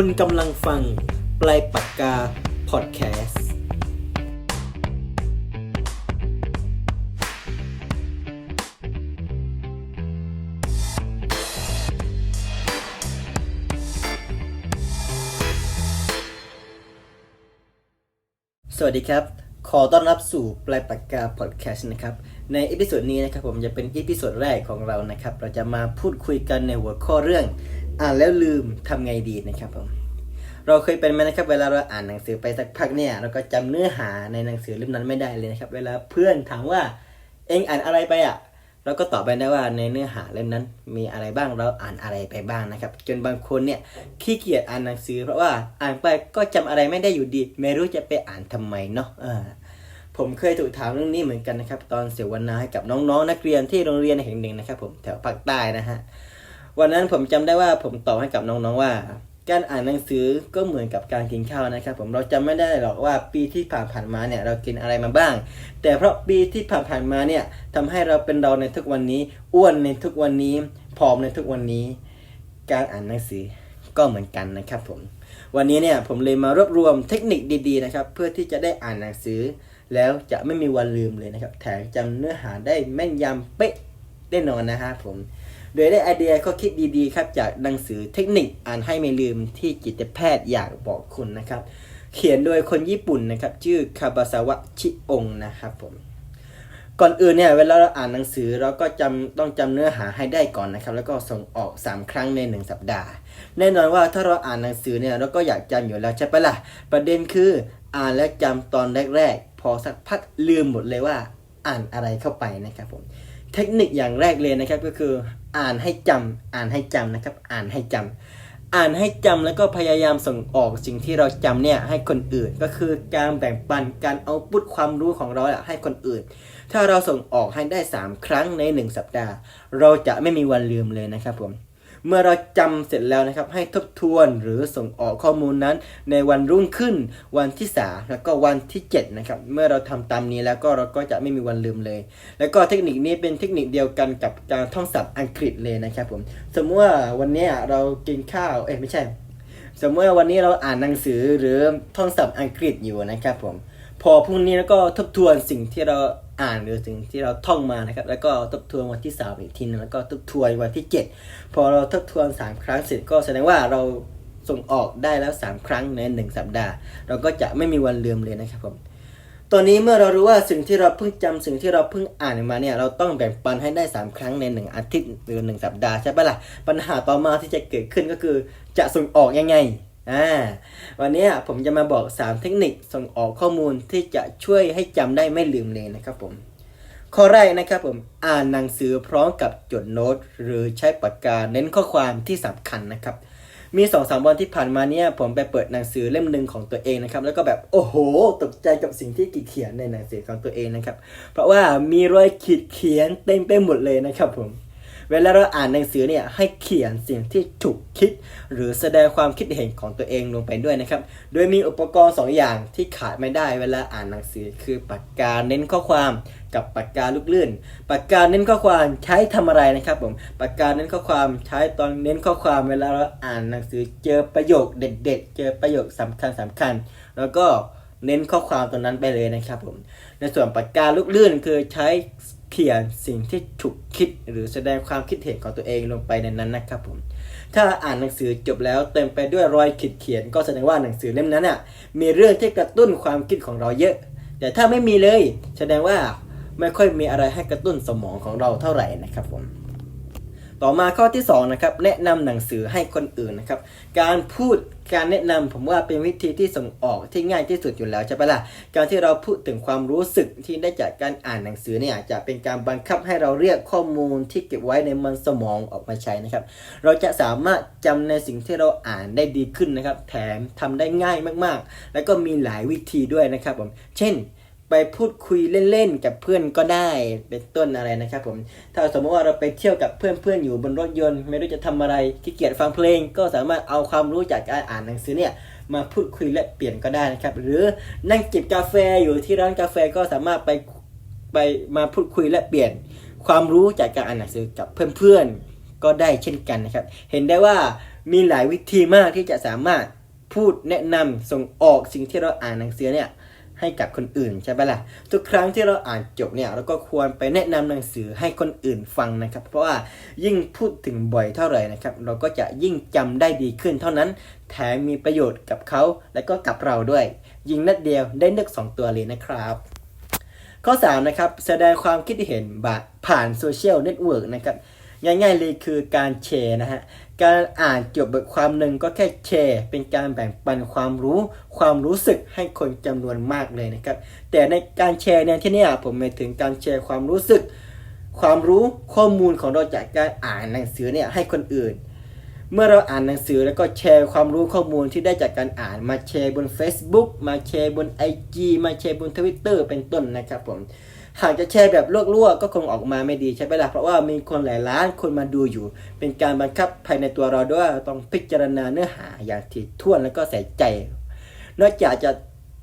คุณกำลังฟังปลายปากกาพอดแคสต์สวัสดีครับ ขอต้อนรับสู่ปลายปากกาพอดแคสต์นะครับ ในเอพิโซดนี้นะครับผมจะเป็นเอพิโซดแรกของเรานะครับ เราจะมาพูดคุยกันในหัวข้อเรื่อง อ่านแล้วลืมทำไงดีนะครับผมเราเคยเป็นไหมนะครับ เวลาเราอ่านหนังสือไปสักพักเนี่ย เราก็จำเนื้อหาในหนังสือเล่มนั้นไม่ได้เลยนะครับ เวลาเพื่อนถามว่าเองอ่านอะไรไปอะ เราก็ตอบไปได้ว่าในเนื้อหาเล่มนั้น มีอะไรบ้างเราอ่านอะไรไปบ้างนะครับ จนบางคนเนี่ยขี้เกียจอ่านหนังสือ เพราะว่าอ่านไปก็จำอะไรไม่ได้อยู่ดี ไม่รู้จะไปอ่านทำไมเนาะผมเคยถูกถามเรื่องนี้เหมือนกันนะครับ ตอนเสวนาให้กับน้องๆนักเรียนที่โรงเรียนแห่งหนึ่งนะครับ ผมแถวภาคใต้นะฮะ วันนั้นผมจำได้ว่าผมตอบให้กับน้องๆว่า การอ่านหนังสือก็เหมือนกับการกินข้าวนะครับ ผมเราจำไม่ได้หรอกว่าปีที่ผ่านๆมาเนี่ยเรากินอะไรมาบ้าง แต่เพราะปีที่ผ่านๆมาเนี่ยทำให้เราเป็นเราในทุกวันนี้ อ้วนในทุกวันนี้ผอมในทุกวันนี้ การอ่านหนังสือก็เหมือนกันนะครับผมวันนี้เนี่ยผมเลยมารวบรวมเทคนิคดีๆนะครับ เพื่อที่จะได้อ่านหนังสือ แล้วจะไม่มีวันลืมเลยนะครับ แถมจำเนื้อหาได้แม่นยำเป๊ะ แน่นอนนะฮะผม โดยได้ไอเดียข้อคิดดีๆครับ จากหนังสือเทคนิคอ่านให้ไม่ลืมที่จิตแพทย์อยากบอกคุณนะครับ เขียนโดยคนญี่ปุ่นนะครับ ชื่อคาบาซาวะชิองนะครับผมก่อนอื่นเนี่ยเวลาเราอ่านหนังสือเราก็จำต้องจำเนื้อหาให้ได้ก่อนนะครับ แล้วก็ส่งออก 3 ครั้งใน 1 สัปดาห์ แน่นอนว่าถ้าเราอ่านหนังสือเนี่ยเราก็อยากจำอยู่แล้วใช่ปะล่ะประเด็นคืออ่านและจำตอนแรก ๆ พอสักพักลืมหมดเลยว่าอ่านอะไรเข้าไปนะครับผม เทคนิคอย่างแรกเลยนะครับก็คือ อ่านให้จำอ่านให้จำนะครับ อ่านให้จำอ่านให้จำแล้วก็พยายามส่งออกสิ่งที่เราจำเนี่ยให้คนอื่น ก็คือการแบ่งปันการเอาปุดความรู้ของเราอะให้คนอื่น ถ้าเราส่งออกให้ได้ 3 ครั้งใน 1 สัปดาห์ เราจะไม่มีวันลืมเลยนะครับผม เมื่อเราจำเสร็จแล้วนะครับให้ทบทวนหรือส่งออกข้อมูลนั้น ในวันรุ่งขึ้นวันที่ 3 แล้วก็วันที่ 7 นะครับ เมื่อเราทำตามนี้แล้วก็เราก็จะไม่มีวันลืมเลย แล้วก็เทคนิคนี้เป็นเทคนิคเดียวกันกับการท่องศัพท์อังกฤษเลยนะครับผมสมมติว่าวันนี้เรากินข้าวเอ้ยไม่ใช่สมมติว่าวันนี้เราอ่านหนังสือหรือท่องศัพท์อังกฤษอยู่นะครับผม พอพรุ่งนี้แล้วก็ทบทวนสิ่งที่เราอ่านหรือสิ่งที่เราท่องมานะครับ แล้วก็ทบทวนวันที่สามอีกทีนึงแล้วก็ทบทวนวันที่เจ็ดพอเราทบทวนสามครั้งเสร็จก็แสดงว่าเราส่งออกได้แล้วสามครั้งในหนึ่งสัปดาห์ เราก็จะไม่มีวันลืมเลยนะครับผมตอนนี้เมื่อเรารู้ว่าสิ่งที่เราเพิ่งจำสิ่งที่เราเพิ่งอ่านมาเนี่ยเราต้องแบ่งปันให้ได้ 3 ครั้งใน 1 อาทิตย์หรือ 1 สัปดาห์ใช่ปะล่ะปัญหาต่อมาที่จะเกิดขึ้นก็คือจะส่งออกยังไง อ่าวันนี้ผมจะมาบอก 3 เทคนิคส่งออกข้อมูลที่จะช่วยให้จำได้ไม่ลืมเลยนะครับผม ข้อแรกนะครับผมอ่านหนังสือพร้อมกับจดโน้ต หรือใช้ปากกาเน้นข้อความที่สำคัญนะครับ มีสองสามวันที่ผ่านมาเนี่ยผมไปเปิดหนังสือเล่มหนึ่งของตัวเองนะครับ แล้วก็แบบโอ้โห ตกใจกับสิ่งที่กีเขียนในหนังสือของตัวเองนะครับ เพราะว่ามีรอยขีดเขียนเต็มไปหมดเลยนะครับผม เวลาเราอ่านหนังสือเนี่ยให้เขียนสิ่งที่ถูกคิด หรือแสดงความคิดเห็นของตัวเองลงไปด้วยนะครับ โดยมีอุปกรณ์สองอย่างที่ขาดไม่ได้เวลาอ่านหนังสือคือปากกาเน้นข้อความกับปากกาลูกเลื่อนปากกาเน้นข้อความใช้ทำอะไรนะครับผม ปากกาเน้นข้อความใช้ตอนเน้นข้อความเวลาเราอ่านหนังสือเจอประโยคเด็ด ๆ เจอประโยคสำคัญสำคัญ แล้วก็เน้นข้อความตรงนั้นไปเลยนะครับผม ในส่วนปากกาลูกเลื่อนคือใช้ เขียนสิ่งที่ถูกคิดหรือแสดงความคิดเห็นของตัวเองลงไปในนั้นนะครับผม ถ้าอ่านหนังสือจบแล้วเต็มไปด้วยรอยขีดเขียน ก็แสดงว่าหนังสือเล่มนั้นน่ะมีเรื่องที่กระตุ้นความคิดของเราเยอะ แต่ถ้าไม่มีเลย แสดงว่าไม่ค่อยมีอะไรให้กระตุ้นสมองของเราเท่าไหร่นะครับผม ต่อมาข้อที่2นะครับแนะนำหนังสือให้คนอื่นนะครับการพูดการแนะนำผมว่าเป็นวิธีที่ส่งออกที่ง่ายที่สุดอยู่แล้วใช่ปะล่ะการที่เราพูดถึงความรู้สึกที่ได้จากการอ่านหนังสือเนี่ยจะเป็นการบังคับให้เราเรียกข้อมูลที่เก็บไว้ในมันสมองออกมาใช้นะครับ เราจะสามารถจำในสิ่งที่เราอ่านได้ดีขึ้นนะครับ แถมทำได้ง่ายมากๆ แล้วก็มีหลายวิธีด้วยนะครับผมเช่น ไปพูดคุยเล่นๆกับเพื่อนก็ได้เป็นต้นอะไรนะครับผม ถ้าสมมติว่าเราไปเที่ยวกับเพื่อนๆอยู่บนรถยนต์ ไม่รู้จะทำอะไรขี้เกียจฟังเพลง ก็สามารถเอาความรู้จากการอ่านหนังสือเนี่ยมาพูดคุยและเปลี่ยนก็ได้นะครับ หรือนั่งจิบกาแฟอยู่ที่ร้านกาแฟก็สามารถไปไปมาพูดคุยและเปลี่ยนความรู้จากการอ่านหนังสือกับเพื่อนๆก็ได้เช่นกันนะครับ เห็นได้ว่ามีหลายวิธีมากที่จะสามารถพูดแนะนำส่งออกสิ่งที่เราอ่านหนังสือเนี่ย ให้กับคนอื่นใช่ปะล่ะ ทุกครั้งที่เราอ่านจบเนี่ยเราก็ควรไปแนะนำหนังสือให้คนอื่นฟังนะครับ เพราะว่ายิ่งพูดถึงบ่อยเท่าไหร่นะครับ เราก็จะยิ่งจำได้ดีขึ้นเท่านั้น แถมมีประโยชน์กับเขาและก็กับเราด้วย ยิงนัดเดียวได้นึกสองตัวเลยนะครับข้อ3นะครับแสดงความคิดเห็นบผ่านโซเชียลเน็ตเวิร์กนะครับ ง่ายๆเลยคือการแชร์นะฮะ การอ่านจบบทความหนึ่งก็แค่แชร์ เป็นการแบ่งปันความรู้ความรู้สึกให้คนจำนวนมากเลยนะครับ แต่ในการแชร์เนี่ยที่เนี่ยผมหมายถึงการแชร์ความรู้สึก ความรู้ข้อมูลของเราจากการอ่านหนังสือเนี่ยให้คนอื่น เมื่อเราอ่านหนังสือแล้วก็แชร์ความรู้ข้อมูลที่ได้จากการอ่านมาแชร์บน Facebook มาแชร์บน IG มาแชร์บน Twitter เป็นต้นนะครับผม หากจะแชร์แบบลวกๆก็คงออกมาไม่ดีใช่ไหมล่ะเพราะว่ามีคนหลายล้านคนมาดูอยู่ เป็นการบังคับภายในตัวเราด้วยต้องพิจารณาเนื้อหาอย่างถี่ถ้วนแล้วก็ใส่ใจ นอกจากจะ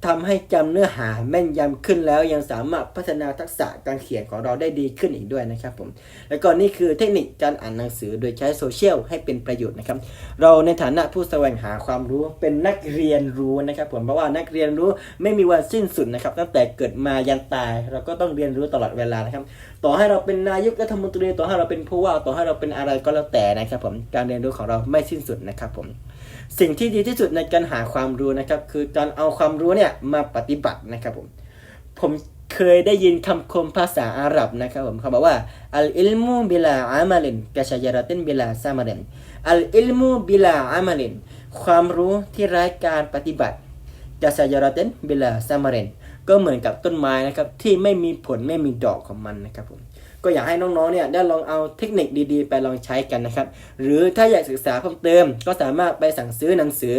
ทำให้จำเนื้อหาแม่นยำขึ้นแล้วยังสามารถพัฒนาทักษะการเขียนของเราได้ดีขึ้นอีกด้วยนะครับผม แล้วก็นี่คือเทคนิคการอ่านหนังสือโดยใช้โซเชียลให้เป็นประโยชน์นะครับ เราในฐานะผู้แสวงหาความรู้เป็นนักเรียนรู้นะครับผมเพราะว่านักเรียนรู้ไม่มีวันสิ้นสุดนะครับ ตั้งแต่เกิดมายันตาย เราก็ต้องเรียนรู้ตลอดเวลานะครับ ต่อให้เราเป็นนายกรัฐมนตรีต่อให้เราเป็นผู้ว่าต่อให้เราเป็นอะไรก็แล้วแต่นะครับผมการเรียนรู้ของเราไม่สิ้นสุดนะครับผม สิ่งที่ดีที่สุดในการหาความรู้นะครับ คือการเอาความรู้เนี่ยมาปฏิบัตินะครับผมผมเคยได้ยินคำคมภาษาอาหรับนะครับผมเขาบอกว่าอัลอิลมูบิลาอามาลินกะชายรตินบิลาซามารินอัลอิลมูบิลาอามาลินความรู้ที่ไร้การปฏิบัติกะชายรตินบิลาซามาริน ก็เหมือนกับต้นไม้นะครับที่ไม่มีผลไม่มีดอกของมันนะครับผมก็อยากให้น้องๆเนี่ยได้ลองเอาเทคนิคดีๆ ไปลองใช้กันนะครับ หรือถ้าอยากศึกษาเพิ่มเติม ก็สามารถไปสั่งซื้อหนังสือ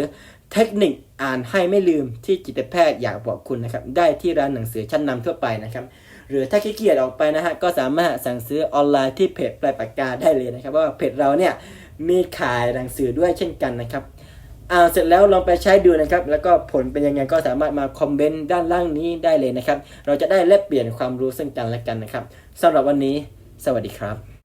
เทคนิคอ่านให้ไม่ลืมที่จิตแพทย์อยากบอกคุณนะครับได้ที่ร้านหนังสือชั้นนำทั่วไปนะครับหรือถ้าขี้เกียจออกไปนะฮะก็สามารถสั่งซื้อออนไลน์ที่เพจปลายปากกาได้เลยนะครับว่าเพจเราเนี่ยมีขายหนังสือด้วยเช่นกันนะครับ อ่านเสร็จแล้วลองไปใช้ดูนะครับ แล้วก็ผลเป็นยังไงก็สามารถมาคอมเมนต์ด้านล่างนี้ได้เลยนะครับ เราจะได้แลกเปลี่ยนความรู้ซึ่งกันและกันนะครับสำหรับวันนี้ สวัสดีครับ